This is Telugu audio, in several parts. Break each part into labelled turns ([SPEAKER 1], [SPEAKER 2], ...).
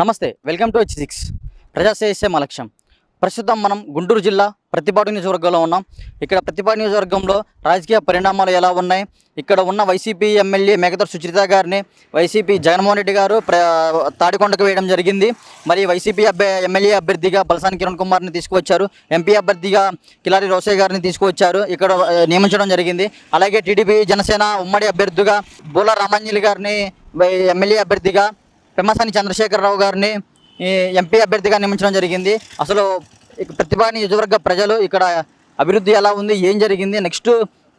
[SPEAKER 1] నమస్తే వెల్కమ్ టు హెచ్ సిక్స్ ప్రజాసేసే మా లక్ష్యం ప్రస్తుతం మనం గుంటూరు జిల్లా ప్రతిపాడు నియోజకవర్గంలో ఉన్నాం. ఇక్కడ ప్రతిపాడు నియోజకవర్గంలో రాజకీయ పరిణామాలు ఎలా ఉన్నాయి? ఇక్కడ ఉన్న వైసీపీ ఎమ్మెల్యే మేకతర్ సుచరిత గారిని వైసీపీ జగన్మోహన్ రెడ్డి గారు తాడికొండకు వేయడం జరిగింది. మరి వైసీపీ ఎమ్మెల్యే అభ్యర్థిగా బలసాని కిరణ్ కుమార్ని తీసుకువచ్చారు. ఎంపీ అభ్యర్థిగా కిలారి రోసయ్య గారిని తీసుకువచ్చారు. ఇక్కడ నియమించడం జరిగింది. అలాగే టీడీపీ జనసేన ఉమ్మడి అభ్యర్థిగా బోలా రామాంజలి గారిని వై- ఎమ్మెల్యే అభ్యర్థిగా పెమ్మసాని చంద్రశేఖరరావు గారిని ఎంపీ అభ్యర్థిగా నియమించడం జరిగింది. అసలు ప్రతిభా నియోజకవర్గ ప్రజలు ఇక్కడ అభివృద్ధి ఎలా ఉంది ఏం జరిగింది నెక్స్ట్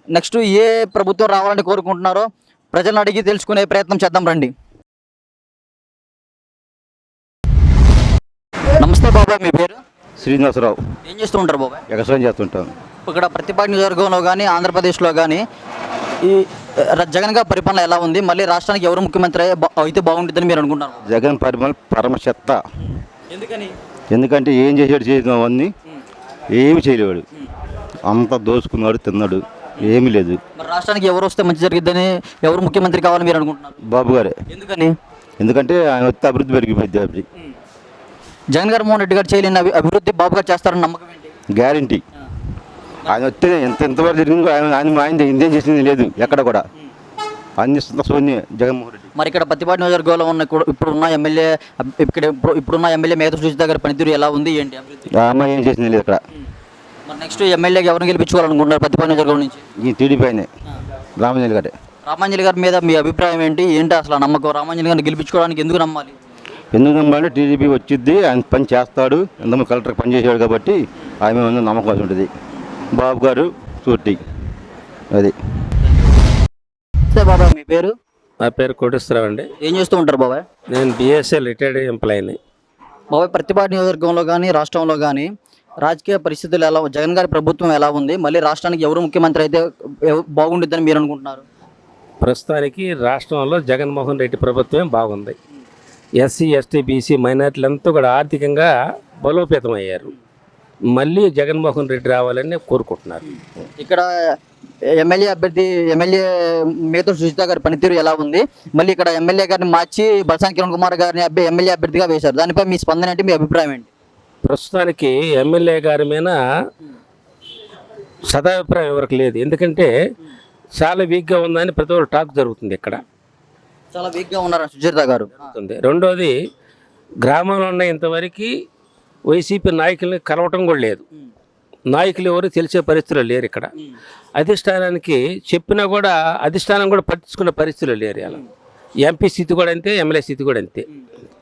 [SPEAKER 1] నెక్స్ట్ ఏ ప్రభుత్వం రావాలని కోరుకుంటున్నారో ప్రజలను అడిగి తెలుసుకునే ప్రయత్నం చేద్దాం రండి. నమస్తే బాబాయ్ మీ పేరు?
[SPEAKER 2] శ్రీనివాసరావు.
[SPEAKER 1] ఏం చేస్తూ ఉంటారు బాబాయ్?
[SPEAKER 2] ఎగసాయం చేస్తుంటాం
[SPEAKER 1] ఇక్కడ ప్రతిభా నియోజకవర్గంలో కానీ ఆంధ్రప్రదేశ్లో కానీ ఈ జగన్ గారి పరిపాలన ఎలా ఉంది? మళ్ళీ రాష్ట్రానికి ఎవరు ముఖ్యమంత్రి అయితే బాగుంటుందని మీరు అనుకుంటున్నారు?
[SPEAKER 2] జగన్ పరిమళ పరమ చెత్త
[SPEAKER 1] ఎందుకని?
[SPEAKER 2] ఎందుకంటే ఏం చేసాడు చేసిన అవన్నీ? ఏమి చేయలేవాడు. అంతా దోసుకున్నాడు తిన్నాడు. ఏమీ లేదు.
[SPEAKER 1] రాష్ట్రానికి ఎవరు వస్తే మంచి జరిగిద్దని ఎవరు ముఖ్యమంత్రి కావాలని మీరు అనుకుంటున్నారు?
[SPEAKER 2] బాబు గారే.
[SPEAKER 1] ఎందుకని?
[SPEAKER 2] ఎందుకంటే ఆయన వస్తే అభివృద్ధి పెరిగిపోయింది అభివృద్ధి.
[SPEAKER 1] జగన్ గారు మోహన్ రెడ్డి గారు చేయలేని అభి- అభివృద్ధి బాబు గారు చేస్తారని నమ్మకం
[SPEAKER 2] గ్యారంటీ. ఆయన వస్తే ఎంత ఎంతవరకు జరిగిందో ఆయన ఆయన ఆయన ఇందేం చేసింది లేదు ఎక్కడ కూడా. అందిస్తున్న శూన్య జగన్మోహన్ రెడ్డి.
[SPEAKER 1] మరి ఇక్కడ ప్రతిపాటి నియోజకవర్గంలో ఉన్న ఇప్పుడు- ఇప్పుడున్న ఎమ్మెల్యే ఇక్కడ ఇప్పుడు- ఇప్పుడున్న ఎమ్మెల్యే మేధ సుజిత గారి పనితీరు ఎలా ఉంది ఏంటి
[SPEAKER 2] అమ్మాయి ఏం చేసింది లేదు ఇక్కడ.
[SPEAKER 1] మరి నెక్స్ట్ ఎమ్మెల్యేకి ఎవరిని గెలిపించుకోవాలనుకుంటున్నారు ప్రతిపాటి నియోజకవర్గం నుంచి?
[SPEAKER 2] ఈ టీడీపీ రామజన్ గారే.
[SPEAKER 1] రామాంజలి గారి మీద మీ అభిప్రాయం ఏంటి ఏంటి అసలు నమ్మకం? రామాంజలి గారిని గెలిపించుకోవడానికి ఎందుకు నమ్మాలి?
[SPEAKER 2] ఎందుకు నమ్మాలంటే టీడీపీ వచ్చిద్ది ఆయన పని చేస్తాడు ఎంతమంది కలెక్టర్ పని చేసాడు కాబట్టి ఆయన నమ్మకం ఉంటుంది. బాబు గారు సూటి అది.
[SPEAKER 1] బాబాయ్ మీ పేరు?
[SPEAKER 3] నా పేరు కోటేశ్వరరావు అండి.
[SPEAKER 1] ఏం చేస్తూ ఉంటారు బాబాయ్
[SPEAKER 3] నేను బిఎస్ఎల్ రిటైర్డ్ ఎంప్లాయీని
[SPEAKER 1] బాబాయ్ ప్రతిపాటి నియోజకవర్గంలో కానీ రాష్ట్రంలో కానీ రాజకీయ పరిస్థితులు ఎలా జగన్ గారి ప్రభుత్వం ఎలా ఉంది? మళ్ళీ రాష్ట్రానికి ఎవరు ముఖ్యమంత్రి అయితే బాగుండిద్దని మీరు అనుకుంటున్నారు?
[SPEAKER 3] ప్రస్తుతానికి రాష్ట్రంలో జగన్మోహన్ రెడ్డి ప్రభుత్వమే బాగుంది. ఎస్సీ ఎస్టీ బీసీ మైనార్టీలంతా కూడా ఆర్థికంగా బలోపేతం అయ్యారు మళ్ళీ జగన్మోహన్ రెడ్డి రావాలని కోరుకుంటున్నారు.
[SPEAKER 1] ఇక్కడ ఎమ్మెల్యే అభ్యర్థి ఎమ్మెల్యే మేతో సుజిత గారి పనితీరు ఎలా ఉంది? మళ్ళీ ఇక్కడ ఎమ్మెల్యే గారిని మార్చి బల్సాని కిరణ్ కుమార్ గారిని అభ్య ఎమ్మెల్యే అభ్యర్థిగా వేశారు. దానిపై మీ స్పందన ఏంటి? మీ అభిప్రాయం ఏంటి?
[SPEAKER 3] ప్రస్తుతానికి ఎమ్మెల్యే గారి మీద సదాభిప్రాయం ఎవరికి లేదు. ఎందుకంటే చాలా వీక్గా ఉందని ప్రతి ఒక్కరు టాక్ జరుగుతుంది ఇక్కడ.
[SPEAKER 1] చాలా వీక్గా ఉన్నారు సుజిత గారు?
[SPEAKER 3] రెండోది గ్రామంలో ఉన్న ఇంతవరకు వైసీపీ నాయకుల్ని కలవటం కూడా లేదు. నాయకులు ఎవరు తెలిసే పరిస్థితులు లేరు ఇక్కడ. అధిష్టానానికి చెప్పినా కూడా అధిష్టానం కూడా పట్టించుకునే పరిస్థితులు లేరు ఇలా ఎంపీ స్థితి కూడా అంతే ఎమ్మెల్యే స్థితి కూడా అంతే.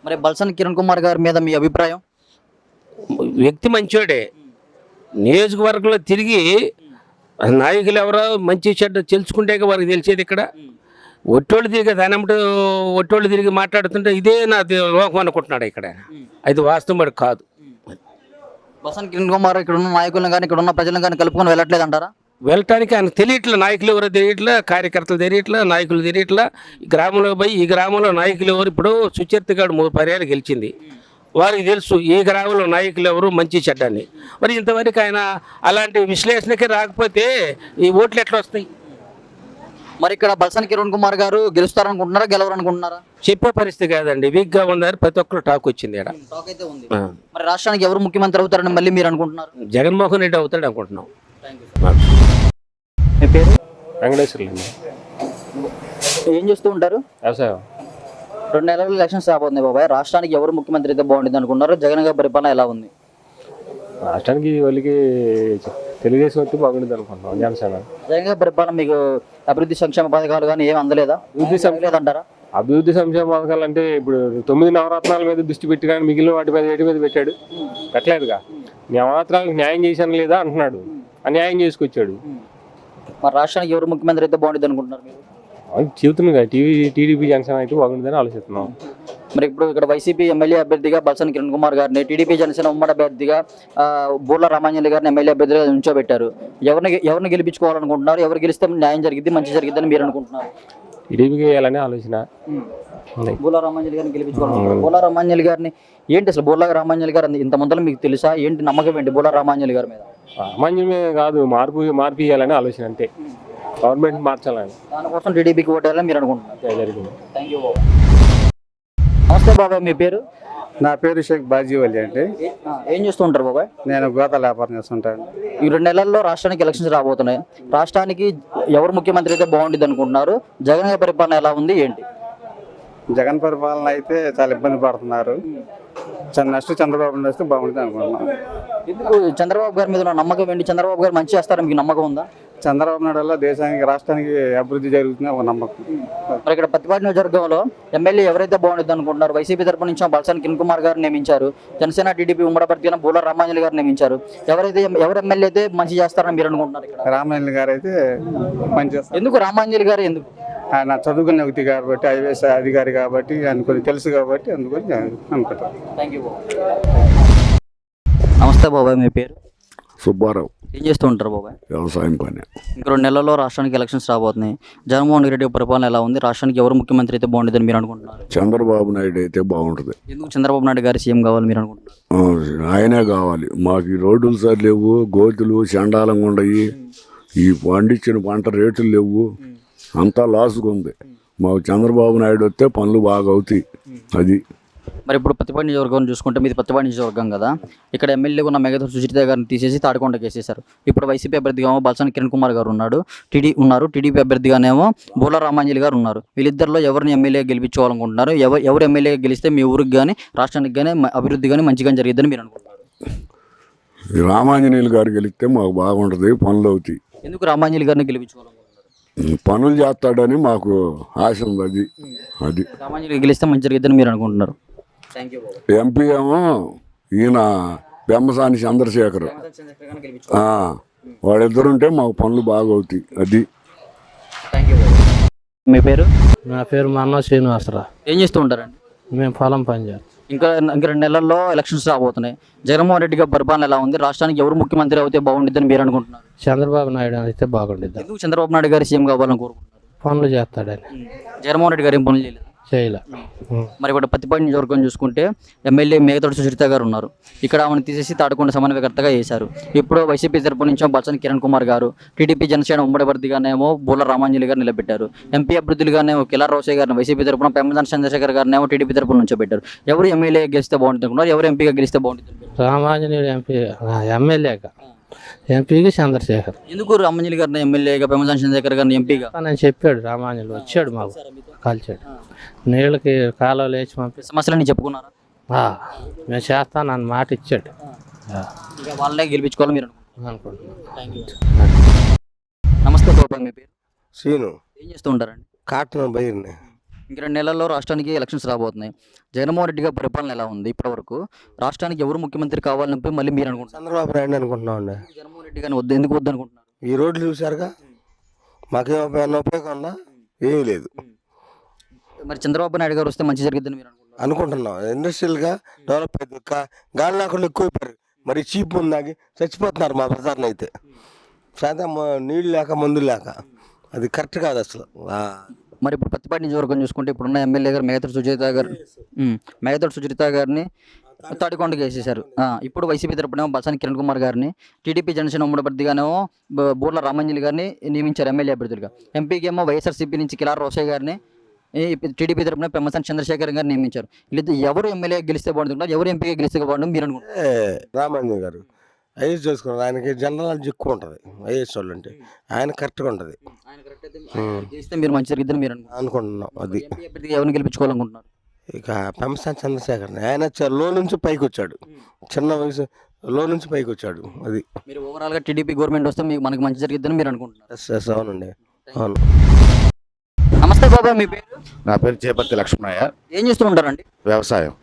[SPEAKER 1] మరి బల్సాని కిరణ్ కుమార్ గారి మీద మీ అభిప్రాయం?
[SPEAKER 3] వ్యక్తి మంచోడే. నియోజకవర్గంలో తిరిగి నాయకులు ఎవరో మంచి చెడ్డ తెలుసుకుంటే వారికి తెలిసేది ఇక్కడ. ఒట్టోళ్ళు తిరిగి దానమ్మట ఒట్టోళ్ళు తిరిగి మాట్లాడుతుంటే ఇదే నా లోకం అనుకుంటున్నాడు ఇక్కడ. అది వాస్తవం కాదు.
[SPEAKER 1] బసన్ కిరణ్ కుమార్ ఇక్కడ ఉన్న నాయకులను కానీ ఇక్కడ ఉన్న ప్రజలను కానీ కలుపుకొని వెళ్ళట్లేదు అంటారా?
[SPEAKER 3] వెళ్ళటానికి ఆయన తెలియట్లే. నాయకులు ఎవరో తెలియట్లే కార్యకర్తలు తెలియట్లే నాయకులు తెలియట్లే. గ్రామంలో పోయి ఈ గ్రామంలో నాయకులు ఎవరు? ఇప్పుడు సుచరిత గారు మూడు పర్యాలు గెలిచింది. వారికి తెలుసు ఈ గ్రామంలో నాయకులు ఎవరు? మంచి చెడ్డని. మరి ఇంతవరకు ఆయన అలాంటి విశ్లేషణకి రాకపోతే ఈ ఓట్లు ఎట్లా వస్తాయి?
[SPEAKER 1] మరి ఇక్కడ బల్సాని కిరణ్ కుమార్ గారు గెలుస్తారనుకుంటున్నారా గెలవరనుకుంటున్నారా?
[SPEAKER 3] చెప్పే పరిస్థితి కాదండి వీక్గా ఉందని ప్రతి ఒక్కరు టాక్ వచ్చింది ఇక్కడ.
[SPEAKER 1] టాక్ అయితే ఉంది.
[SPEAKER 3] ఆ.
[SPEAKER 1] మరి రాష్ట్రానికి ఎవరు ముఖ్యమంత్రి అవుతారని మళ్ళీ మీరు అనుకుంటున్నారు?
[SPEAKER 3] జగన్మోహన్ రెడ్డి అవుతాడు అనుకుంటున్నాం.
[SPEAKER 1] మీ పేరు? ఏం చేస్తూ ఉంటారు?
[SPEAKER 4] వ్యవసాయం.
[SPEAKER 1] రెండు నెలల ఎలక్షన్స్ రాబోతుంది బాబాయ్. రాష్ట్రానికి ఎవరు ముఖ్యమంత్రి అయితే బాగుంటుంది అనుకున్నారు? జగన్ గారి పరిపాలన ఎలా ఉంది?
[SPEAKER 4] రాష్ట్రానికి వాళ్ళకి తెలుగుదేశం వస్తే బాగుంటుంది అనుకుంటున్నాం. జనసేన
[SPEAKER 1] పరిపాలన మీకు అభివృద్ధి సంక్షేమ పథకాలు కానీ ఏమి అందలేదా?
[SPEAKER 4] అభివృద్ధి
[SPEAKER 1] లేదంటారా?
[SPEAKER 4] అభివృద్ధి సంక్షేమ పథకాలు అంటే ఇప్పుడు తొమ్మిది నవరత్నాల మీద దృష్టి పెట్టి కానీ మిగిలిన వాటి మీద వేటి మీద పెట్టాడు. పెట్టలేదుగా. నవరత్నాలకు న్యాయం చేశాను లేదా అంటున్నాడు. ఆ న్యాయం చేసుకొచ్చాడు.
[SPEAKER 1] మరి రాష్ట్రానికి ఎవరు ముఖ్యమంత్రి అయితే బాగుంటుంది అనుకుంటున్నారు మీరు?
[SPEAKER 4] అది చెబుతున్నాం కదా టీవీ టీడీపీ జనసేన అయితే బాగుంటుందని ఆలోచిస్తున్నాం.
[SPEAKER 1] మరి ఇప్పుడు ఇక్కడ వైసీపీ ఎమ్మెల్యే అభ్యర్థిగా బల్సన్ కిరణ్ కుమార్ గారిని టీడీపీ జనసేన ఉమ్మడి అభ్యర్థిగా బూర్ల రామాంజలి గారిని ఎమ్మెల్యే అభ్యర్థిగా ఉంచోబెట్టారు ఎవరిని ఎవరిని గెలిపించుకోవాలనుకుంటున్నారు? ఎవరు గెలిస్తే న్యాయం జరిగింది మంచి జరిగిద్దని మీరు అనుకుంటున్నారు?
[SPEAKER 4] టీడీపీకి వేయాలని ఆలోచన.
[SPEAKER 1] బూలా రామాంజలి గారిని గెలిపించుకోవాలి బూలా రామాంజలి గారిని ఏంటి అసలు బూలా రామాంజలి గారు ఇంత ముందర మీకు తెలుసా? ఏంటి నమ్మకం ఏంటి బూలా రామాంజలి గారి మీద?
[SPEAKER 4] సామాన్యమే కాదు మార్పు మార్పు ఇవ్వాలని ఆలోచన అంతే. గవర్నమెంట్ మార్చాలని.
[SPEAKER 1] దానికోసం టీడీపీకి ఓటేయాలని మీరు అనుకుంటున్నారు. థ్యాంక్ యూ నమస్తే బాబాయ్ మీ పేరు?
[SPEAKER 5] నా పేరు షేక్ బాజీవలి అండి.
[SPEAKER 1] ఏ- చేస్తూ ఉంటారు బాబాయ్?
[SPEAKER 5] నేను గోతాల వ్యాపారం చేస్తుంటాను.
[SPEAKER 1] ఈ రెండు నెలల్లో రాష్ట్రానికి ఎలక్షన్స్ రాబోతున్నాయి. రాష్ట్రానికి ఎవరు ముఖ్యమంత్రి అయితే బాగుంటుంది అనుకుంటున్నారు? జగన్ పరిపాలన ఎలా ఉంది? ఏంటి?
[SPEAKER 5] జగన్ పరిపాలన అయితే చాలా ఇబ్బంది పడుతున్నారు. నెక్స్ట్ చంద్రబాబు వస్తే బాగుంటుంది అనుకుంటున్నాం
[SPEAKER 1] ఎందుకు? చంద్రబాబు గారి మీద నమ్మకం ఏంటి? చంద్రబాబు గారు మంచి చేస్తారని మీకు నమ్మకం ఉందా?
[SPEAKER 5] చంద్రబాబు నాయుడు వల్ల దేశానికి రాష్ట్రానికి అభివృద్ధి జరుగుతుంది ఒక నమ్మకం.
[SPEAKER 1] మరి ఇక్కడ పత్తిపాటి నియోజకవర్గంలో ఎమ్మెల్యే ఎవరైతే బాగుంటుంది అనుకుంటున్నారు వైసీపీ తరపు నుంచి బల్సాని కిరణ్ కుమార్ గారు నియమించారు జనసేన టీడీపీ ఉమ్మడి అభ్యర్థిగా బూల రామాంజలి గారు నియమించారు. ఎవరైతే ఎవరు ఎమ్మెల్యే అయితే మంచి చేస్తారని మీరు అనుకుంటున్నారు ఇక్కడ?
[SPEAKER 5] రామాయణ గారు అయితే పనిచేస్తారు
[SPEAKER 1] ఎందుకు? రామాంజలి గారు ఎందుకు?
[SPEAKER 5] ఆయన చదువుకున్న వ్యక్తి కాబట్టి ఐఏఎస్ అధికారి కాబట్టి ఆయన కొంచెం తెలుసు కాబట్టి అందుకని అనుకుంటాం
[SPEAKER 1] థ్యాంక్ యూ నమస్తే బాబాయ్ మీ పేరు?
[SPEAKER 6] సుబ్బారావు.
[SPEAKER 1] ఏం చేస్తూ ఉంటారు బాబాయ్?
[SPEAKER 6] వ్యవసాయం పని.
[SPEAKER 1] ఇంక రెండు నెలల్లో రాష్ట్రానికి ఎలక్షన్స్ రాబోతున్నాయి. జగన్మోహన్ రెడ్డి పరిపాలన ఎలా ఉంది? రాష్ట్రానికి ఎవరు ముఖ్యమంత్రి అయితే బాగుంటుందని మీరు అనుకుంటున్నారు?
[SPEAKER 6] చంద్రబాబు నాయుడు అయితే బాగుంటుంది.
[SPEAKER 1] ఎందుకు చంద్రబాబు నాయుడు గారు సీఎం కావాలి మీరు అనుకుంటున్నారు?
[SPEAKER 6] ఆయనే కావాలి. మాకు ఈ రోడ్లు సార్ లేవు గోతులు చండాలంగా ఉండయి. ఈ పండించిన పంట రేట్లు లేవు. అంతా లాసుగా ఉంది మాకు చంద్రబాబు నాయుడు వస్తే పనులు బాగా అవుతాయి. అది.
[SPEAKER 1] మరి ఇప్పుడు పత్తిపాటి నియోజకవర్గం చూసుకుంటే మీది పత్తిపాటి నియోజకవర్గం కదా. ఇక్కడ ఎమ్మెల్యే ఉన్న మెగధర్ సుచరిత గారిని తీసేసి తాడికొండకి వేసేశారు. ఇప్పుడు వైసీపీ అభ్యర్థిగా బల్సాని కిరణ్ కుమార్ గారు ఉన్నాడు. టీడీ ఉన్నారు. టీడీపీ అభ్యర్థిగానేమో బోల రామాంజలి గారు ఉన్నారు. వీళ్ళిద్దరిలో ఎవరిని ఎమ్మెల్యే గెలిపించుకోవాలనుకుంటున్నారు? ఎవరు ఎవరు ఎమ్మెల్యే గెలిస్తే మీ ఊరికి కానీ రాష్ట్రానికి కానీ అభివృద్ధి కానీ మంచిగా జరిగిద్దని మీరు అనుకుంటున్నారు?
[SPEAKER 6] రామాంజనేయులు గారు గెలిస్తే మాకు బాగుంటుంది పనులు అవుతాయి.
[SPEAKER 1] ఎందుకు రామాంజలి గారిని గెలిపించుకోవాలనుకుంటున్నారు?
[SPEAKER 6] పనులు చేస్తాడని మాకు ఆశ ఉంది అది. అది
[SPEAKER 1] రామాంజలి గెలిస్తే మంచి జరిగిద్దని మీరు అనుకుంటున్నారు?
[SPEAKER 6] ఎంపీ ఏమో ఈయన బెమ్మసాని చంద్రశేఖర్. ఆ, వాళ్ళిద్దరుంటే మాకు పనులు బాగా అవుతాయి అది
[SPEAKER 1] మీ పేరు?
[SPEAKER 7] నా పేరు మన్నో శ్రీనివాసరావు.
[SPEAKER 1] ఏం చేస్తూ ఉంటారండి?
[SPEAKER 7] మేము పొలం పని చేస్తాం.
[SPEAKER 1] ఇంకా ఇంకా రెండు నెలల్లో ఎలక్షన్స్ రాబోతున్నాయి. జగన్మోహన్ రెడ్డి గారి పరిపాలన ఎలా ఉంది? రాష్ట్రానికి ఎవరు ముఖ్యమంత్రి అయితే బాగుంటుందని మీరు అనుకుంటున్నారు?
[SPEAKER 7] చంద్రబాబు నాయుడు అయితే బాగుండిద్దాం?
[SPEAKER 1] చంద్రబాబు నాయుడు గారు సీఎం కావాలని కోరుకుంటున్నారు?
[SPEAKER 7] పనులు చేస్తాడని.
[SPEAKER 1] జగన్మోహన్ రెడ్డి గారు ఏం పనులు చేయలేదు?
[SPEAKER 7] చేయలే.
[SPEAKER 1] మరి ఇక్కడ పత్తిపాటి నియోజకవర్గం చూసుకుంటే ఎమ్మెల్యే మేఘతోటి సుచరిత గారు ఉన్నారు. ఇక్కడ ఆమెను తీసేసి తాడుకొండ సమన్వయకర్తగా చేశారు ఇప్పుడు వైసీపీ తరపు నుంచి బచ్చని కిరణ్ కుమార్ గారు టీడీపీ జనసేన ఉమ్మడి అభ్యర్థిగానేమో బూల రామాంజలి గారు నిలబెట్టారు. ఎంపీ అభ్యర్థులుగానేమో కిలార్ రోసే గారిని వైసీపీ తరపున పెమ్మదాని చంద్రశేఖర్ గారినేమో టీడీపీ తరపున నుంచి పెట్టారు. ఎవరు ఎమ్మెల్యే గెలిస్తే బాగుంటుంది అనుకున్నారు? ఎవరు ఎంపీగా గెలిస్తే బాగుంటుంది?
[SPEAKER 7] రామాంజనేయుడు ఎంపీ ఎమ్మెల్యేగా. ఎంపీకి చంద్రశేఖర్.
[SPEAKER 1] ఎందుకు రామాంజలి గారిని ఎమ్మెల్యేగా పెమ్మదాని చంద్రశేఖర్ గారిని ఎంపీగా?
[SPEAKER 7] నేను చెప్పాడు రామాంజనుడు వచ్చాడు మాకు. కాల్చాడు నీళ్ళకి కాలువలు వేసి పంపి
[SPEAKER 1] సమస్యలన్నీ చెప్పుకున్నారా?
[SPEAKER 7] ఆ, మేము చేస్తానని మాట ఇచ్చాడు.
[SPEAKER 1] వాళ్ళనే గెలిపించుకోవాలని మీరు అనుకుంటున్నారు.
[SPEAKER 7] అనుకుంటున్నాం.
[SPEAKER 1] నమస్తే బాబాయ్ మీ పేరు?
[SPEAKER 8] సీను
[SPEAKER 1] ఏం చేస్తూ ఉంటారండి?
[SPEAKER 8] కాటన్ బయర్ని.
[SPEAKER 1] ఇంక రెండు నెలల్లో రాష్ట్రానికి ఎలక్షన్స్ రాబోతున్నాయి. జగన్మోహన్ రెడ్డి గారి పరిపాలన ఎలా ఉంది ఇప్పటివరకు? రాష్ట్రానికి ఎవరు ముఖ్యమంత్రి కావాలని చెప్పి మళ్ళీ మీరు అనుకుంటున్నారు?
[SPEAKER 8] చంద్రబాబు నాయుడు అనుకుంటున్నాం అండి
[SPEAKER 1] జగన్మోహన్ రెడ్డి గారిని వద్దు ఎందుకు వద్దు అనుకుంటున్నారు?
[SPEAKER 8] ఈ రోడ్లు చూసారుగా మాకేం ఉపయోగం ఉపయోగం ఉందా ఏమీ లేదు.
[SPEAKER 1] మరి చంద్రబాబు నాయుడు గారు వస్తే మంచి జరిగిద్దని మీరు అనుకుంటున్నారు?
[SPEAKER 8] అనుకుంటున్నాం. ఇండస్ట్రియల్గా డెవలప్ అయింది కా- గాలి నాకులు ఎక్కువైపోయారు. మరి చీప్ ఉందాకి చచ్చిపోతున్నారు మా ప్రధాన అయితే. సాయంత్రం నీళ్ళు లేక మందులు లేక. అది కరెక్ట్ కాదు అసలు. ఆ,
[SPEAKER 1] మరి ఇప్పుడు పత్తిపాటి నియోజకవర్గం చూసుకుంటే ఇప్పుడున్న ఎమ్మెల్యే గారు మేఘతోటి సుచరిత గారు ఉమ్, సుచరిత గారిని తాడికొండకి వేసేశారు. ఆ, ఇప్పుడు వైసీపీ తరపున బసాని కిరణ్ కుమార్ గారిని టీడీపీ జనసేన ఉమ్మడి అభ్యర్థిగానేమో బ- బూర్ల రామంజలి గారిని నియమించారు ఎమ్మెల్యే అభ్యర్థులుగా. ఎంపీకి ఏమో వైఎస్ఆర్సీపీ నుంచి కిలార్ రోసే గారిని టీడీపీ తరపున పెమ్మసాని చంద్రశేఖర్ గారిని నియమించారు. వీళ్ళిద్దరు ఎవరు ఎమ్మెల్యే గెలిస్తే బాగుంటుంది? ఎవరు ఎంపీగా గెలిస్తే బాగుంటుంది మీరు అనుకుంటున్నారు?
[SPEAKER 8] ఏ, రామాంజన్ గారు ఐఏఎస్ చేసుకున్నారు. ఆయనకి జనరల్ ఎక్కువ ఉంటుంది ఐఏఎస్ వాళ్ళు అంటే. ఆయన కరెక్ట్గా ఉంటుంది.
[SPEAKER 1] గెలిస్తే మీరు మంచి జరిగిద్దని మీరు
[SPEAKER 8] అనుకుంటున్నాం అది.
[SPEAKER 1] ఎవరిని గెలిపించుకోవాలనుకుంటున్నారు?
[SPEAKER 8] ఇక పెంపసాని చంద్రశేఖర్ ఆయన లో నుంచి పైకి వచ్చాడు. చిన్న వయసు లో నుంచి పైకి వచ్చాడు అది.
[SPEAKER 1] మీరు ఓవరాల్గా టీడీపీ గవర్నమెంట్ వస్తే మీకు మనకి మంచి జరిగిద్దని మీరు అనుకుంటున్నారు.
[SPEAKER 8] అవునండి. అవును.
[SPEAKER 1] బాబాయ్ మీ పేరు?
[SPEAKER 2] నా పేరు చేపర్తి లక్ష్మణయ్య.
[SPEAKER 1] ఏం చేస్తూ ఉంటారండి
[SPEAKER 2] వ్యవసాయం.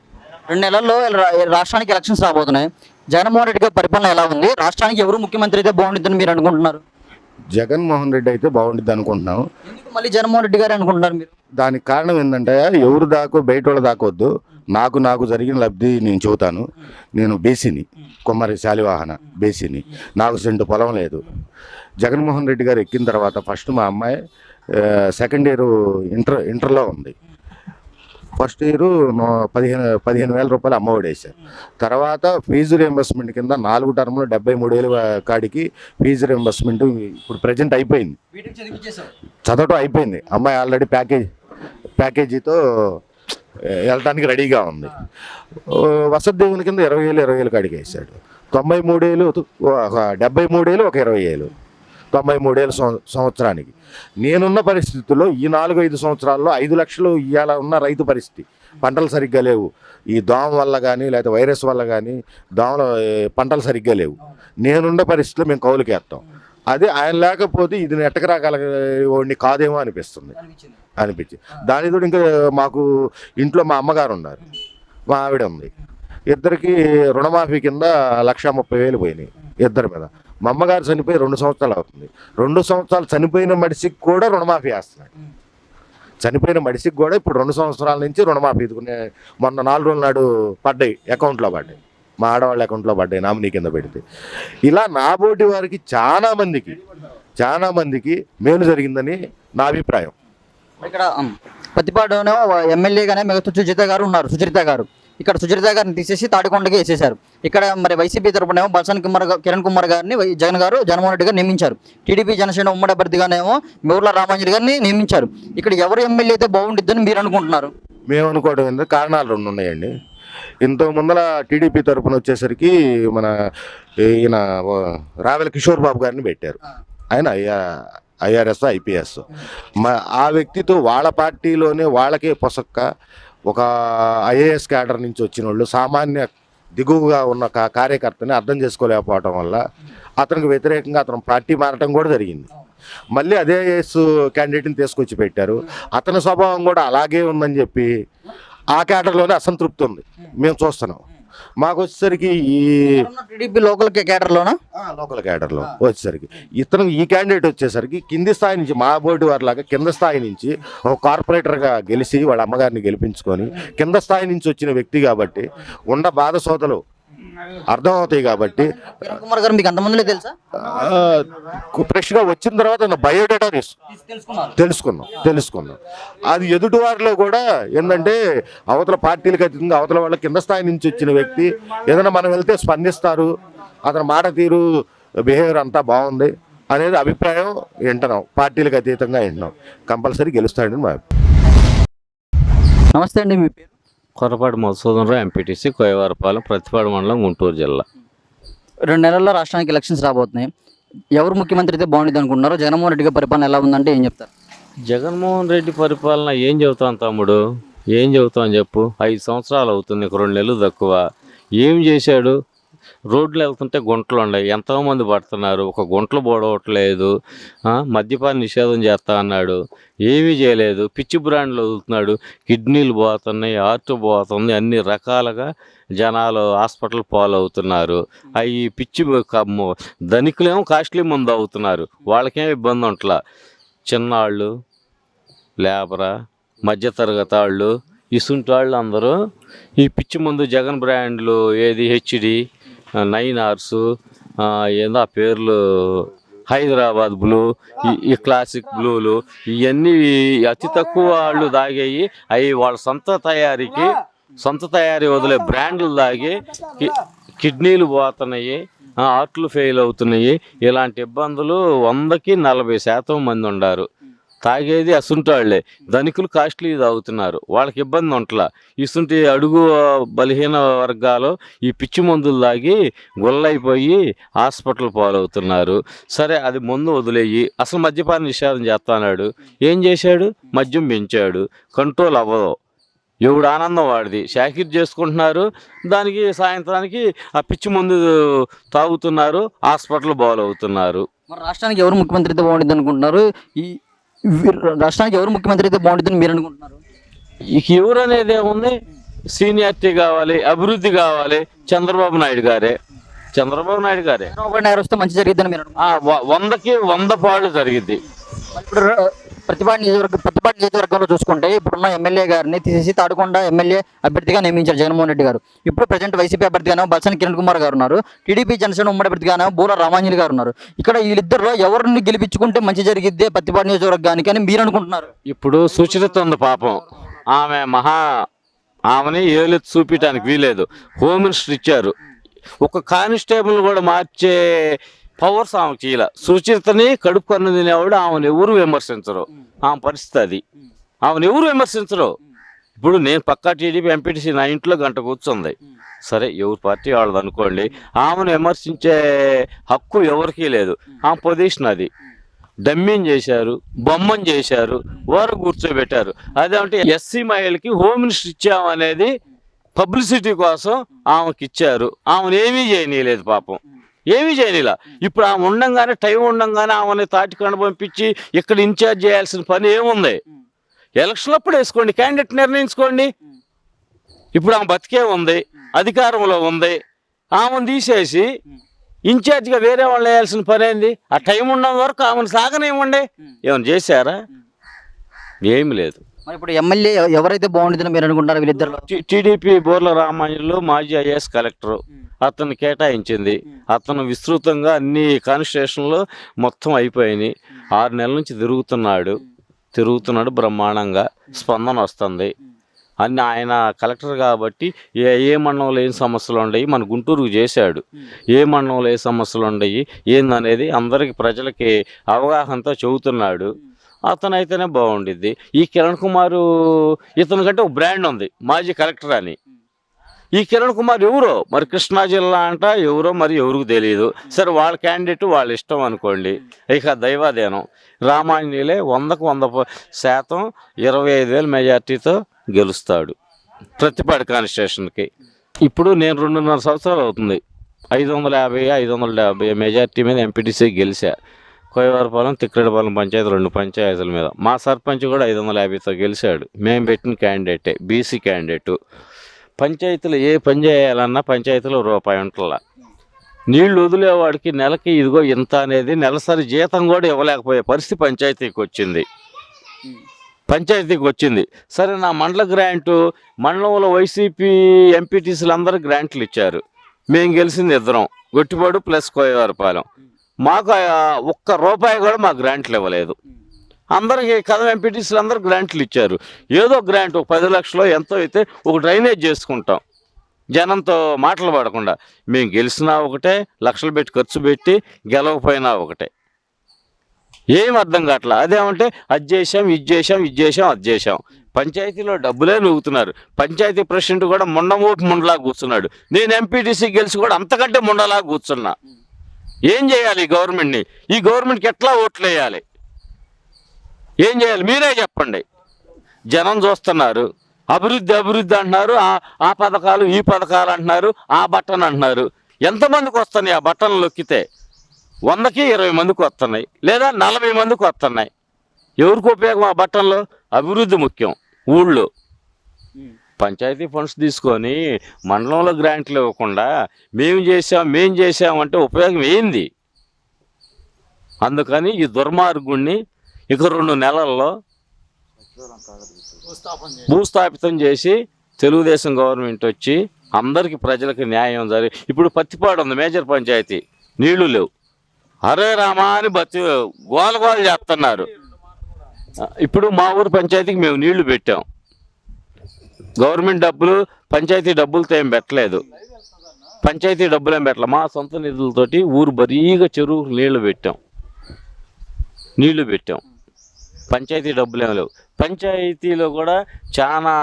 [SPEAKER 1] రెండు నెలల్లో రాష్ట్రానికి ఎలక్షన్స్ రాబోతున్నాయి. జగన్మోహన్ రెడ్డి గారి పరిపాలన ఎలా ఉంది? రాష్ట్రానికి ఎవరు ముఖ్యమంత్రి అయితే బాగుంటుందని మీరు అనుకుంటున్నారు?
[SPEAKER 2] జగన్మోహన్ రెడ్డి అయితే బాగుంటుంది అనుకుంటున్నాం.
[SPEAKER 1] మళ్ళీ జగన్మోహన్ రెడ్డి గారు అనుకుంటున్నారు మీరు?
[SPEAKER 2] దానికి కారణం ఏంటంటే ఎవరు దాకో బయట వాళ్ళ దాకొద్దు. నాకు నాకు జరిగిన లబ్ధి నేను చెబుతాను. నేను బేసిని కుమారి శాలివాహన బేసిని. నాకు సెంటు పొలం లేదు. జగన్మోహన్ రెడ్డి గారు ఎక్కిన తర్వాత ఫస్ట్ మా అమ్మాయి సెకండ్ ఇయర్ ఇంటర్ ఇంటర్లో ఉంది. ఫస్ట్ ఇయర్ పదిహేను పదిహేను వేల రూపాయలు అమ్మఒడి వేశారు తర్వాత ఫీజు రియంబర్స్మెంట్ కింద నాలుగు టర్మ్లో డెబ్బై మూడు వేల కాడికి ఫీజు రియంబర్స్మెంట్ ఇప్పుడు ప్రజెంట్ అయిపోయింది. చదవటం అయిపోయింది. అమ్మాయి ఆల్రెడీ ప్యాకేజ్ ప్యాకేజీతో వెళ్ళటానికి రెడీగా ఉంది. వసతి దేవుని కింద ఇరవై వేలు ఇరవై వేలు కాడికి వేసాడు. తొంభై మూడేళ్ళు ఒక డెబ్బై మూడేళ్ళు ఒక ఇరవై ఏళ్ళు తొంభై మూడేళ్ళ సంవత్సరానికి. నేనున్న పరిస్థితుల్లో ఈ నాలుగు ఐదు సంవత్సరాల్లో ఐదు లక్షలు ఇవాళ ఉన్న రైతు పరిస్థితి. పంటలు సరిగ్గా లేవు. ఈ దోమ వల్ల కానీ లేకపోతే వైరస్ వల్ల కానీ దోమల పంటలు సరిగ్గా లేవు. నేనున్న పరిస్థితిలో మేము కౌలుకేస్తాం అది అదే ఆయన లేకపోతే ఇది నెట్టక వాడిని కాదేమో అనిపిస్తుంది. అనిపించి దానితో ఇంకా మాకు ఇంట్లో మా అమ్మగారు ఉన్నారు. మా ఆవిడ ఉంది. ఇద్దరికి రుణమాఫీ కింద లక్ష ముప్పై వేలు పోయినాయి. ఇద్దరి మీద. మా అమ్మగారు చనిపోయి రెండు సంవత్సరాలు అవుతుంది. రెండు సంవత్సరాలు చనిపోయిన మనిషికి కూడా రుణమాఫీ వేస్తున్నాడు చనిపోయిన మనిషికి కూడా ఇప్పుడు రెండు సంవత్సరాల నుంచి రుణమాఫీ మొన్న నాలుగు రోజుల నాడు పడ్డాయి అకౌంట్లో పడ్డాయి. మా ఆడవాళ్ళ అకౌంట్లో పడ్డాయి నామినీ కింద పెడితే. ఇలా నా బోటి వారికి చాలా మందికి చాలా మందికి మేలు జరిగిందని నా అభిప్రాయం.
[SPEAKER 1] ఇక్కడ ఉమ్, ప్రతిపాడునే ఎమ్మెల్యేగానే మిగతా సుచరిత గారు ఉన్నారు సుచరిత గారు. ఇక్కడ సుచరిత గారిని తీసేసి తాడికొండకి వేసేశారు. ఇక్కడ మరి వైసీపీ తరపునేమో బల్సన్ కుమార్ కిరణ్ కుమార్ గారిని జగన్ గారు జగన్మోహన్ రెడ్డి గారు నియమించారు. టీడీపీ జనసేన ఉమ్మడి అభ్యర్థిగానేమో మివర్ల రామాంజలి గారిని నియమించారు. ఇక్కడ ఎవరు ఎమ్మెల్యే అయితే బాగుండిద్దని మీరు అనుకుంటున్నారు?
[SPEAKER 2] మేము అనుకోవడం ఏంటంటే కారణాలు రెండు ఉన్నాయండి. ఇంత ముందల టీడీపీ తరపున వచ్చేసరికి మన ఈయన రావెల కిషోర్ బాబు గారిని పెట్టారు. ఆయన ఐఆర్ఎస్ ఐపీఎస్. మా ఆ వ్యక్తితో వాళ్ళ పార్టీలోనే వాళ్ళకే పొసక్క ఒక ఐఏఎస్ క్యాడర్ నుంచి వచ్చిన వాళ్ళు సామాన్య దిగువగా ఉన్న కార్యకర్తని అర్థం చేసుకోలేకపోవటం వల్ల అతనికి వ్యతిరేకంగా అతను పార్టీ మారటం కూడా జరిగింది. మళ్ళీ అదే ఐఏఎస్ క్యాండిడేట్ని తీసుకొచ్చి పెట్టారు. అతని స్వభావం కూడా అలాగే ఉందని చెప్పి ఆ క్యాడర్లోనే అసంతృప్తి ఉంది. మేము చూస్తున్నాం. మాకు వచ్చేసరికి ఈ
[SPEAKER 1] టీడీపీ లోకల్ కేటర్లోనా
[SPEAKER 2] లోకల్ క్యాడర్లో వచ్చేసరికి. ఇతను ఈ క్యాండిడేట్ వచ్చేసరికి కింది స్థాయి నుంచి మా బోటి వారిలాగా కింద స్థాయి నుంచి ఒక కార్పొరేటర్గా గెలిచి వాళ్ళ అమ్మగారిని గెలిపించుకొని కింద స్థాయి నుంచి వచ్చిన వ్యక్తి కాబట్టి ఉన్న బాధ సోతలు అర్థమవుతాయి కాబట్టి.
[SPEAKER 1] కుమార్ గారు మీకు అంతమందిలో తెలుసా?
[SPEAKER 2] ఫ్రెష్గా వచ్చిన తర్వాత బయోడేటా తెలుసుకున్నాం తెలుసుకున్నాం. అది ఎదుటి వారిలో కూడా ఏంటంటే అవతల పార్టీలకు అతీతంగా అవతల వాళ్ళ కింద స్థాయి నుంచి వచ్చిన వ్యక్తి ఏదైనా మనం వెళ్తే స్పందిస్తారు అతని మాట తీరు బిహేవియర్ అంతా బాగుంది అనేది అభిప్రాయం వింటున్నాం పార్టీలకు అతీతంగా వింటున్నాం. కంపల్సరీ గెలుస్తాడని మా
[SPEAKER 1] నమస్తే అండి మీ పేరు?
[SPEAKER 9] కొరపాటి మధుసూదన్ రావు ఎంపీటీసీ కోయవారపాలెం ప్రతిపాడు మండలం గుంటూరు జిల్లా.
[SPEAKER 1] రెండు నెలల్లో రాష్ట్రానికి ఎలక్షన్స్ రాబోతున్నాయి. ఎవరు ముఖ్యమంత్రి అయితే బాగుంటుంది అనుకుంటున్నారు? జగన్మోహన్ రెడ్డి గారి పరిపాలన ఎలా ఉందంటే ఏం చెప్తారు?
[SPEAKER 9] జగన్మోహన్ రెడ్డి పరిపాలన ఏం చెబుతాం తమ్ముడు? ఏం చెబుతాం చెప్పు? ఐదు సంవత్సరాలు అవుతుంది ఇంక రెండు నెలలు తక్కువ. ఏం చేశాడు? రోడ్లు వెళ్తుంటే గుంటలు ఉన్నాయి. ఎంతోమంది పడుతున్నారు. ఒక గుంటలు పోడవట్లేదు. మద్యపాన నిషేధం చేస్తా అన్నాడు. ఏమీ చేయలేదు. పిచ్చి బ్రాండ్లు వదులుతున్నాడు. కిడ్నీలు పోతున్నాయి హార్ట్ పోతుంది అన్ని రకాలుగా జనాలు హాస్పిటల్ పాలవుతున్నారు. అవి పిచ్చి ధనికులేమో కాస్ట్లీ మందు అవుతున్నారు. వాళ్ళకేం ఇబ్బంది ఉంటలా? చిన్నాళ్ళు లేబరా మధ్యతరగతి వాళ్ళు ఇసుంటి వాళ్ళు అందరూ ఈ పిచ్చి మందు జగన్ బ్రాండ్లు ఏది? హెచ్డి నైన్ ఆర్స్ ఏందో ఆ పేర్లు హైదరాబాద్ బ్లూ ఈ- ఈ క్లాసిక్ బ్లూలు ఇవన్నీ అతి తక్కువ వాళ్ళు తాగేవి అవి వాళ్ళ సొంత తయారీకి సొంత తయారీ వదిలే బ్రాండ్లు తాగి కి- కిడ్నీలు పోతున్నాయి ఆర్ట్లు ఫెయిల్ అవుతున్నాయి ఇలాంటి ఇబ్బందులు వందకి నలభై శాతం మంది ఉండారు. తాగేది అసుంటాళ్ళే. ధనికులు కాస్ట్లీ తాగుతున్నారు. వాళ్ళకి ఇబ్బంది ఉంటలా. ఇసుంటి అడుగు బలహీన వర్గాలు ఈ పిచ్చి మందులు తాగి గుల్లైపోయి హాస్పిటల్ పాలవుతున్నారు. సరే అది మందు వదిలేయి. అసలు మద్యపాన నిషేధం చేస్తాన్నాడు ఏం చేశాడు? మద్యం పెంచాడు. కంట్రోల్ అవ్వదు. ఎవడు ఆనందం వాడిది. షాకిర్ చేసుకుంటున్నారు. దానికి సాయంత్రానికి ఆ పిచ్చి మందు తాగుతున్నారు. హాస్పిటల్ బాగులవుతున్నారు
[SPEAKER 1] మరి రాష్ట్రానికి ఎవరు ముఖ్యమంత్రి బాగుంటుంది అనుకుంటున్నారు ఈ రాష్ట్రానికి ఎవరు ముఖ్యమంత్రి అయితే బాగుంటుందని మీరు అనుకుంటున్నారు?
[SPEAKER 9] ఇక ఎవరు అనేది ఏముంది? సీనియారిటీ కావాలి అభివృద్ధి కావాలి. చంద్రబాబు నాయుడు గారే. చంద్రబాబు నాయుడు గారే.
[SPEAKER 1] చంద్రబాబు నాయుడు వస్తే మంచి జరిగిద్దని మీరు
[SPEAKER 9] వందకి వంద పాళ్ళు జరిగింది
[SPEAKER 1] ఇప్పుడు ప్రతిపాడు నియోజకవర్గం ప్రతిపాడు నియోజకవర్గంలో చూసుకుంటే ఇప్పుడున్న ఎమ్మెల్యే గారిని తీసేసి తాడుకొండ ఎమ్మెల్యే అభ్యర్థిగా నియమించారు జగన్మోహన్ రెడ్డి గారు. ఇప్పుడు ప్రజెంట్ వైసీపీ అభ్యర్థిగానో బల్సన్ కిరణ్ కుమార్ గారు ఉన్నారు. టీడీపీ జనసేన ఉమ్మడి అభ్యర్థిగానో బూర రామాంజలి గారు ఉన్నారు. ఇక్కడ వీళ్ళిద్దరిలో ఎవరిని గెలిపించుకుంటే మంచి జరిగిద్దే ప్రతిపాడు నియోజకవర్గానికి అని మీరు అనుకుంటున్నారు?
[SPEAKER 9] ఇప్పుడు సూచిత ఉంది పాపం. ఆమె మహా ఆమెని ఏలెత్తి చూపించడానికి వీలేదు హోమ్ మినిస్టర్ ఇచ్చారు. ఒక కానిస్టేబుల్ కూడా మార్చే పవర్స్ ఆమెకి చేయల సుచరితని కడుపు కన్ను తినేవాడు ఆమెను ఎవరు విమర్శించరు. ఆమె పరిస్థితి అది. ఆమెను ఎవరు విమర్శించరు? ఇప్పుడు నేను పక్కా టీడీపీ ఎంపీటీసీ నా ఇంట్లో గంట కూర్చుంది. సరే ఎవరి పార్టీ వాళ్ళది అనుకోండి. ఆమెను విమర్శించే హక్కు ఎవరికీ లేదు. ఆ పొజిషన్ అది. డమ్మింగ్ చేశారు బొమ్మని చేశారు వారు కూర్చోబెట్టారు. అదేమంటే ఎస్సీ మహిళకి హోమ్ మినిస్టర్ ఇచ్చామనేది పబ్లిసిటీ కోసం ఆమెకి ఇచ్చారు ఆమెను ఏమీ చేయనీయలేదు పాపం. ఏమీ చేయనీలా ఇప్పుడు ఆమె ఉండంగానే టైం ఉండంగానే ఆమెని తాటికండ పంపించి ఇక్కడ ఇన్ఛార్జ్ చేయాల్సిన పని ఏముంది? ఎలక్షన్ అప్పుడు వేసుకోండి క్యాండిడేట్ నిర్ణయించుకోండి. ఇప్పుడు ఆమె బతికే ఉంది అధికారంలో ఉంది. ఆమెను తీసేసి ఇన్ఛార్జిగా వేరే వాళ్ళు వేయాల్సిన పని ఏంది? ఆ టైం ఉన్న వరకు ఆమెను సాగనివ్వండి. ఏమైనా చేశారా? ఏమి లేదు.
[SPEAKER 1] మరి ఇప్పుడు ఎమ్మెల్యే ఎవరైతే బాగుంటుందని మీరు అనుకుంటారు వీళ్ళిద్దరిలో?
[SPEAKER 9] టి- టీడీపీ బోర్ల రామాంజనులు మాజీ ఐఏఎస్ కలెక్టర్. అతను కేటాయించింది. అతను విస్తృతంగా అన్ని కాన్స్టిట్యూషన్లు మొత్తం అయిపోయినాయి. ఆరు నెలల నుంచి తిరుగుతున్నాడు. తిరుగుతున్నాడు బ్రహ్మాండంగా. స్పందన వస్తుంది. అన్ని ఆయన కలెక్టర్ కాబట్టి ఏ ఏ మండలంలో ఏం సమస్యలు ఉండయి మన గుంటూరుకు చేశాడు. ఏ మండలంలో ఏ సమస్యలు ఉండయి ఏందనేది అందరికి ప్రజలకి అవగాహనతో చెబుతున్నాడు. అతనైతేనే బాగుండిద్ది. ఈ కిరణ్ కుమారు ఇతని కంటే ఒక బ్రాండ్ ఉంది మాజీ కలెక్టర్ అని. ఈ కిరణ్ కుమార్ ఎవరో? మరి కృష్ణా జిల్లా అంట ఎవరో మరి ఎవరికి తెలియదు సరే వాళ్ళ క్యాండిడేట్ వాళ్ళ ఇష్టం అనుకోండి. ఇక దైవాధీనం రామాయణీలే వందకు వంద శాతం ఇరవై ఐదు వేల మెజార్టీతో గెలుస్తాడు ప్రతిపాడు కాన్స్టిట్యూషన్కి ఇప్పుడు నేను రెండున్నర సంవత్సరాలు అవుతుంది. ఐదు వందల యాభై ఐదు వందల డెబ్బై మెజార్టీ మీద ఎంపీటీసీ గెలిచా కోయవరపాలెం తిక్కడపాలెం పంచాయతీ రెండు పంచాయతీల మీద. మా సర్పంచ్ కూడా ఐదు వందల యాభైతో గెలిచాడు. మేము పెట్టిన క్యాండిడేటే బీసీ క్యాండిడేటు. పంచాయతీలో ఏ పని చేయాలన్నా పంచాయతీలో రూపాయి ఉంటుందా నీళ్ళు వదిలేవాడికి నెలకి ఇదిగో ఇంత అనేది నెలసరి జీతం కూడా ఇవ్వలేకపోయే పరిస్థితి పంచాయతీకి వచ్చింది. పంచాయతీకి వచ్చింది. సరే నా మండల గ్రాంటు మండలంలో వైసీపీ ఎంపీటీసీలు అందరూ గ్రాంట్లు ఇచ్చారు. మేము గెలిచింది ఇద్దరం. గొట్టిపాడు ప్లస్ కోయవారపాలెం మాకు ఒక్క రూపాయి కూడా మాకు గ్రాంట్లు ఇవ్వలేదు. అందరికి కథం ఎంపీటీసీలు అందరూ గ్రాంట్లు ఇచ్చారు. ఏదో గ్రాంట్ ఒక పది లక్షలు ఎంతో అయితే ఒక డ్రైనేజ్ చేసుకుంటాం. జనంతో మాటలు పడకుండా. మేము గెలిచినా ఒకటే లక్షలు పెట్టి ఖర్చు పెట్టి గెలవకపోయినా ఒకటే. ఏం అర్థం కావట్లా? అదేమంటే అది చేసాం ఇది చేసాం ఇది చేసాం అది చేసాం పంచాయతీలో డబ్బులే నూగుతున్నారు. పంచాయతీ ప్రెసిడెంట్ కూడా ముండమోపు ముండలా కూర్చున్నాడు. నేను ఎంపీటీసీ గెలిచి కూడా అంతకంటే ముండలా కూర్చున్నా. ఏం చేయాలి ఈ గవర్నమెంట్ని? ఈ గవర్నమెంట్కి ఎట్లా ఓట్లు వేయాలి? ఏం చేయాలి? మీరే చెప్పండి. జనం చూస్తున్నారు. అభివృద్ధి అభివృద్ధి అంటున్నారు. ఆ ఆ పథకాలు ఈ పథకాలు అంటున్నారు. ఆ బట్టన్ అంటున్నారు. ఎంతమందికి వస్తున్నాయి ఆ బట్టలు నొక్కితే? వందకి ఇరవై మందికి వస్తున్నాయి. లేదా నలభై మందికి వస్తున్నాయి. ఎవరికి ఉపయోగం ఆ బట్టన్లో అభివృద్ధి ముఖ్యం. ఊళ్ళో. పంచాయతీ ఫండ్స్ తీసుకొని మండలంలో గ్రాంట్లు ఇవ్వకుండా మేము చేసాం మేము చేసామంటే ఉపయోగం ఏంది? అందుకని ఈ దుర్మార్గుణ్ణి ఇక రెండు నెలల్లో భూస్థాపితం చేసి తెలుగుదేశం గవర్నమెంట్ వచ్చి అందరికీ ప్రజలకు న్యాయం జరిగి ఇప్పుడు పత్తిపాడు ఉంది మేజర్ పంచాయతీ. నీళ్ళు లేవు. హరే రామా అని బతి గోల గోల చేస్తున్నారు ఇప్పుడు మా ఊరు పంచాయతీకి మేము నీళ్ళు పెట్టాం. గవర్నమెంట్ డబ్బులు పంచాయతీ డబ్బులతో ఏం పెట్టలేదు. పంచాయతీ డబ్బులు ఏం పెట్టలే. మా సొంత నిధులతోటి ఊరు బరీగా చెరువు నీళ్ళు పెట్టాం. నీళ్ళు పెట్టాం. పంచాయతీ డబ్బులు ఏం లేవు. పంచాయతీలో కూడా చాలా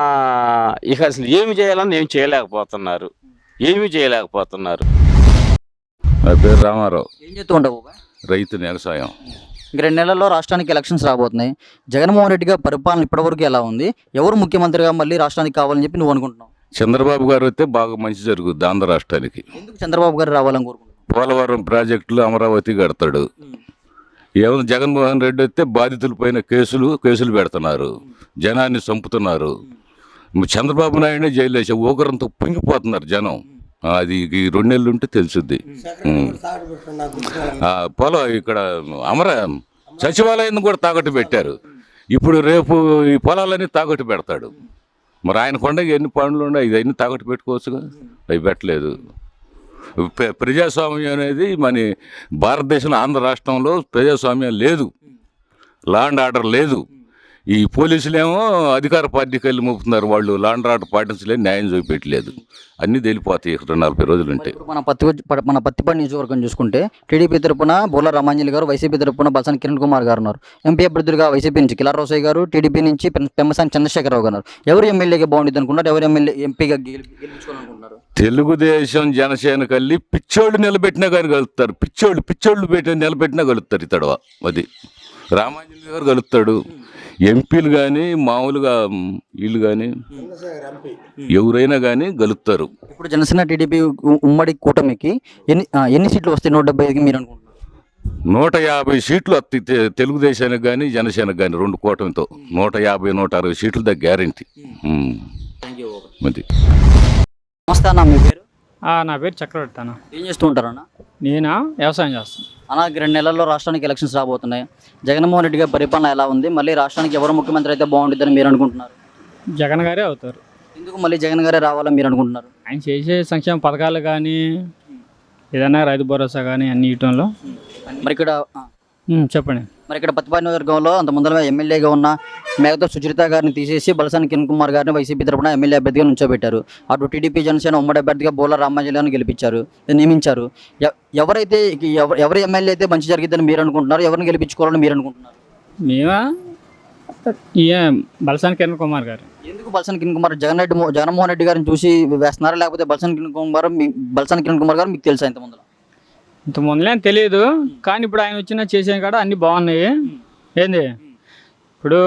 [SPEAKER 9] ఇక అసలు ఏమి చేయాలని ఏం చేయలేకపోతున్నారు. ఏమీ చేయలేకపోతున్నారు.
[SPEAKER 10] నా పేరు రామారావు.
[SPEAKER 1] ఏం ఉంటావు బాబాయ్?
[SPEAKER 10] రైతు వ్యవసాయం.
[SPEAKER 1] రెండు నెలల్లో రాష్ట్రానికి ఎలక్షన్స్ రాబోతున్నాయి. జగన్మోహన్ రెడ్డి గారి పరిపాలన ఇప్పటివరకు ఎలా ఉంది? ఎవరు ముఖ్యమంత్రిగా మళ్ళీ రాష్ట్రానికి కావాలని చెప్పి నువ్వు అనుకుంటున్నావు?
[SPEAKER 10] చంద్రబాబు గారు వస్తే బాగా మంచి జరుగుద్ది ఆంధ్ర రాష్ట్రానికి.
[SPEAKER 1] ఎందుకు చంద్రబాబు గారు రావాలని కోరుకుంటున్నావు?
[SPEAKER 10] పోలవరం ప్రాజెక్టులు అమరావతి కడతాడు. ఏమైనా జగన్మోహన్ రెడ్డి వస్తే బాధితుల పైన కేసులు కేసులు పెడుతున్నారు. జనాన్ని చంపుతున్నారు. చంద్రబాబు నాయుడే జైలు వేసే ఊకరంతో పొంగిపోతున్నారు జనం. అది ఈ రెండు నెలలు ఉంటే తెలుసుద్ది. పొలం ఇక్కడ అమర సచివాలయం కూడా తాకట్టు పెట్టారు. ఇప్పుడు రేపు ఈ పొలాలన్నీ తాకట్టు పెడతాడు. మరి ఆయన కొండకి ఎన్ని పనులు ఉన్నాయి ఇవన్నీ తాకట్టు పెట్టుకోవచ్చుగా? అవి పెట్టలేదు. ప్ర- ప్రజాస్వామ్యం అనేది మన భారతదేశంలో ఆంధ్ర రాష్ట్రంలో ప్రజాస్వామ్యం లేదు. లా అండ్ ఆర్డర్ లేదు. ఈ పోలీసులేమో అధికార పార్టీకి వెళ్ళి మోపుతున్నారు వాళ్ళు. లాండ్ ఆర్డర్ పాటించలేదు న్యాయం చూపెట్టలేదు. అన్నీ తెలిపోతాయి రెండు నలభై రోజులు ఉంటే
[SPEAKER 1] ఇప్పుడు మన పత్తి మన పత్తిపాడు నియోజకవర్గం చూసుకుంటే టీడీపీ తరపున బోర్ల రామాంజలి గారు వైసీపీ తరపున బల్సాని కిరణ్ కుమార్ గారు ఉన్నారు. ఎంపీ అభ్యర్థులుగా వైసీపీ నుంచి కిలార్ రోసయ్య గారు టీడీపీ నుంచి పెమ్మసాని చంద్రశేఖరరావు గారు. ఎవరు ఎమ్మెల్యేగా బాగుంటుంది అనుకుంటారు ఎవరు ఎమ్మెల్యే ఎంపీగా
[SPEAKER 10] తెలుగుదేశం జనసేన కల్లి పిచ్చోళ్ళు నిలబెట్టినా కానీ కలుపుతారు పిచ్చోళ్ళు పిచ్చోళ్ళు పెట్టి నిలబెట్టినా కలుపుతారు ఇతడవ అది. రామాంజలి గారు కలుపుతాడు ఎంపీలు కానీ మామూలుగా వీళ్ళు కానీ ఎవరైనా కానీ గలుపుతారు
[SPEAKER 1] ఇప్పుడు జనసేన టీడీపీ ఉమ్మడి కూటమికి ఎన్ని ఎన్ని సీట్లు వస్తాయి నూట డెబ్బై ఐదుకి మీరు అనుకుంటున్నారు?
[SPEAKER 10] నూట యాభై సీట్లు వస్తాయి తెలుగుదేశానికి కానీ జనసేనకు కానీ రెండు కూటమితో. నూట యాభై నూట అరవై సీట్లు దా గ్యారంటీ
[SPEAKER 1] నమస్తే అన్న మీ పేరు?
[SPEAKER 7] నా పేరు చక్రవర్తి అన్న.
[SPEAKER 1] ఏం చేస్తూ ఉంటారు అన్న?
[SPEAKER 7] నేనా? వ్యవసాయం చేస్తాను
[SPEAKER 1] ఈ రెండు నెలల్లో రాష్ట్రానికి ఎలక్షన్స్ రాబోతున్నాయి. జగన్మోహన్ రెడ్డి గారి పరిపాలన ఎలా ఉంది? మళ్ళీ రాష్ట్రానికి ఎవరు ముఖ్యమంత్రి అయితే బాగుంటుందని మీరు అనుకుంటున్నారు?
[SPEAKER 7] జగన్ గారే అవుతారు.
[SPEAKER 1] ఎందుకు మళ్ళీ జగన్ గారే రావాలని మీరు అనుకుంటున్నారు?
[SPEAKER 7] ఆయన చేసే సంక్షేమ పథకాలు కానీ ఏదైనా రైతు భరోసా కానీ అన్ని ఇవ్వటంలో
[SPEAKER 1] మరి ఇక్కడ
[SPEAKER 7] చెప్పండి.
[SPEAKER 1] మరి ఇక్కడ పత్తిపాటి నియోజకవర్గంలో అంత ముందర ఎమ్మెల్యేగా ఉన్న మేఘతో సుచరిత గారిని తీసేసి బలసాని కిరణ్ కుమార్ గారిని వైసీపీ తరపున ఎమ్మెల్యే అభ్యర్థిగా నుంచోబెట్టారు. అటు టీడీపీ జనసేన ఉమ్మడి అభ్యర్థిగా బోల రామాంజలి గారిని గెలిపించారు నియమించారు. ఎవరైతే ఎవ- ఎవరి ఎమ్మెల్యే అయితే మంచి జరిగిద్దని మీరు అనుకుంటున్నారు ఎవరిని గెలిపించుకోవాలని మీరు అనుకుంటున్నారు?
[SPEAKER 7] మేమా? బలసాని కిరణ్ కుమార్ గారు.
[SPEAKER 1] ఎందుకు బల్సన్ కిరణ్ కుమార్ జగన్ రెడ్డి జగన్మోహన్ రెడ్డి గారిని చూసి వేస్తున్నారా? లేకపోతే బల్సన్ కిరణ్ కుమార్ బల్సన్ కిరణ్ కుమార్ గారు మీకు తెలుసా ఇంత ముందు
[SPEAKER 7] ఇంత ముందులే తెలియదు కానీ ఇప్పుడు ఆయన వచ్చిన చేసే కాడ అన్నీ బాగున్నాయి. ఏంది? ఇప్పుడు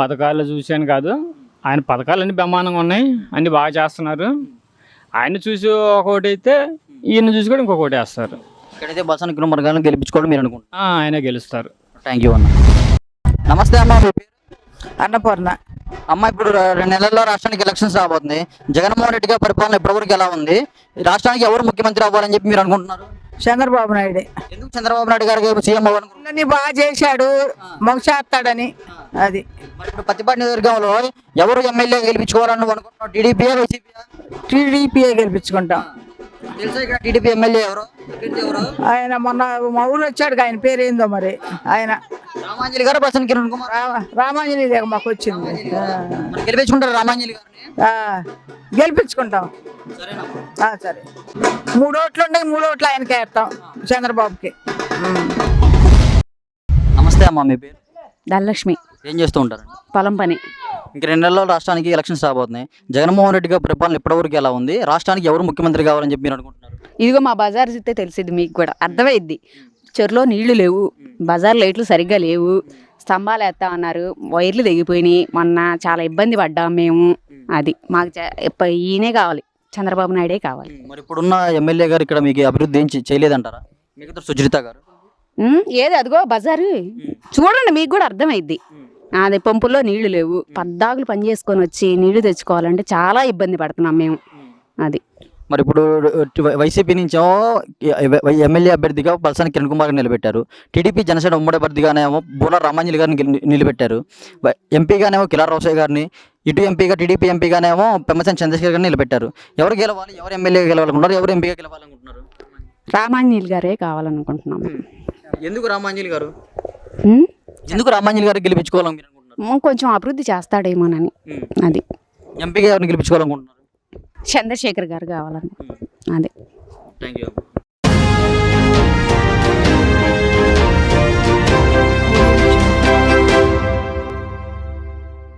[SPEAKER 7] పథకాలు చూశాను కాదు. ఆయన పథకాలు అన్ని బ్రహ్మాండంగా ఉన్నాయి. అన్ని బాగా చేస్తున్నారు. ఆయన చూసి ఒకటి అయితే ఈయన చూసి కూడా ఇంకొకటి వేస్తారు.
[SPEAKER 1] ఇక్కడైతే కుమార్ గారిని గెలిపించుకోవడం మీరు అనుకుంటున్నారు.
[SPEAKER 7] ఆయనే గెలుస్తారు.
[SPEAKER 1] థ్యాంక్ యూ అన్న. నమస్తే అమ్మ మీ పేరు?
[SPEAKER 11] అన్నపూర్ణ.
[SPEAKER 1] అమ్మ ఇప్పుడు రెండు నెలల్లో రాష్ట్రానికి ఎలక్షన్స్ రాబోతుంది. జగన్మోహన్ రెడ్డి గారి పరిపాలన ఇప్పటివరకు ఎలా ఉంది? రాష్ట్రానికి ఎవరు ముఖ్యమంత్రి అవ్వాలని చెప్పి మీరు అనుకుంటున్నారు?
[SPEAKER 11] చంద్రబాబు నాయుడు.
[SPEAKER 1] ఎందుకు చంద్రబాబు నాయుడు గారికి సీఎం
[SPEAKER 11] అన్ని బాగా చేశాడు. మొగచేస్తాడని అది.
[SPEAKER 1] ఇప్పుడు పత్తిపాటి నియోజకవర్గంలో ఎవరు ఎమ్మెల్యే గెలిపించుకోవాలని నువ్వు అనుకుంటున్నావు? టీడీపీ వైసీపీ
[SPEAKER 11] టీడీపీఏ గెలిపించుకుంటాం.
[SPEAKER 1] తెలుసా ఇక్కడ టీడీపీ ఎమ్మెల్యే ఎవరు? అభ్యర్థి ఎవరు?
[SPEAKER 11] ఆయన మొన్న మా ఊరు వచ్చాడు ఆయన పేరు ఏందో మరి? ఆయన.
[SPEAKER 1] రామాంజలి గారు ప్రసన్న కిరణ్ కుమార్?
[SPEAKER 11] రామాంజలి దగ్గర మాకు వచ్చింది.
[SPEAKER 1] మరి గెలిపించుకుంటారు రామాంజలి గారిని?
[SPEAKER 11] ఆ, గెలిపించుకుంటాం.
[SPEAKER 1] సరేనా
[SPEAKER 11] ఆ, సరే. మూడు ఓట్లు ఉన్నాయి మూడు ఓట్లు ఆయనకే వేస్తాం చంద్రబాబుకి.
[SPEAKER 1] నమస్తే అమ్మా మీ పేరు?
[SPEAKER 12] ధనలక్ష్మి.
[SPEAKER 1] ఏం చేస్తూ ఉంటారు
[SPEAKER 12] పొలం పని.
[SPEAKER 1] ఇంక రెండు నెలల్లో రాష్ట్రానికి ఎలక్షన్స్ రాబోతున్నాయి. జగన్మోహన్ రెడ్డి గారి పరిపాలన ఇప్పటివరకు ఎలా ఉంది? రాష్ట్రానికి ఎవరు ముఖ్యమంత్రి కావాలని చెప్పి మీరు అనుకుంటున్నారు?
[SPEAKER 12] ఇదిగో మా బజార్ చూస్తే తెలిసింది మీకు కూడా. అర్థమైద్ది చెరులో నీళ్ళు లేవు. బజార్ లైట్లు సరిగ్గా లేవు. స్తంభాలు వేస్తా ఉన్నారు. వైర్లు తెగిపోయినాయి. మొన్న చాలా ఇబ్బంది పడ్డాం మేము. అది మాకు ఈయనే కావాలి. చంద్రబాబు నాయుడే కావాలి.
[SPEAKER 1] మరి ఇప్పుడున్న ఎమ్మెల్యే గారు ఇక్కడ మీకు అభివృద్ధి ఏం చేయలేదంటారా? మిగతా సుచరిత గారు?
[SPEAKER 12] ఏది అదిగో బజారు? చూడండి మీకు కూడా అర్థమైద్ది. అది పంపుల్లో నీళ్ళు లేవు. పద్దాకులు పని చేసుకొని వచ్చి నీళ్ళు తెచ్చుకోవాలంటే చాలా ఇబ్బంది పడుతున్నాం మేము. అది.
[SPEAKER 1] మరి ఇప్పుడు వై- వైసీపీ నుంచేమో ఎమ్మెల్యే అభ్యర్థిగా పల్సాని కిరణ్ కుమార్ గారిని నిలబెట్టారు. టీడీపీ జనసేన ఉమ్మడి అభ్యర్థిగానేమో బూల రామాంజలి గారిని నిలబెట్టారు. ఎంపీగానేమో కిలార్ రోసయ్య గారిని ఇటు ఎంపీగా టీడీపీ ఎంపీగానేమో పెమ్మసాని చంద్రశేఖర్ గారిని నిలబెట్టారు. ఎవరు గెలవాలి? ఎవరు ఎమ్మెల్యే గెలవాలనుకుంటున్నారు? ఎవరు ఎంపీగా గెలవాలనుకుంటున్నారు?
[SPEAKER 12] రామాంజలి గారే కావాలనుకుంటున్నాం.
[SPEAKER 1] ఎందుకు రామాంజలి గారు? ఎందుకు రామాంజలి గారు గెలిపించుకోవాలని మీరు అనుకుంటున్నారు?
[SPEAKER 12] కొంచెం అభివృద్ధి చేస్తాడేమోనని. అది.
[SPEAKER 1] ఎంపీగా ఎవరిని గెలిపించుకోవాలనుకుంటున్నారు?
[SPEAKER 12] చంద్రశేఖర్ గారు కావాలని. అదే.
[SPEAKER 1] Thank you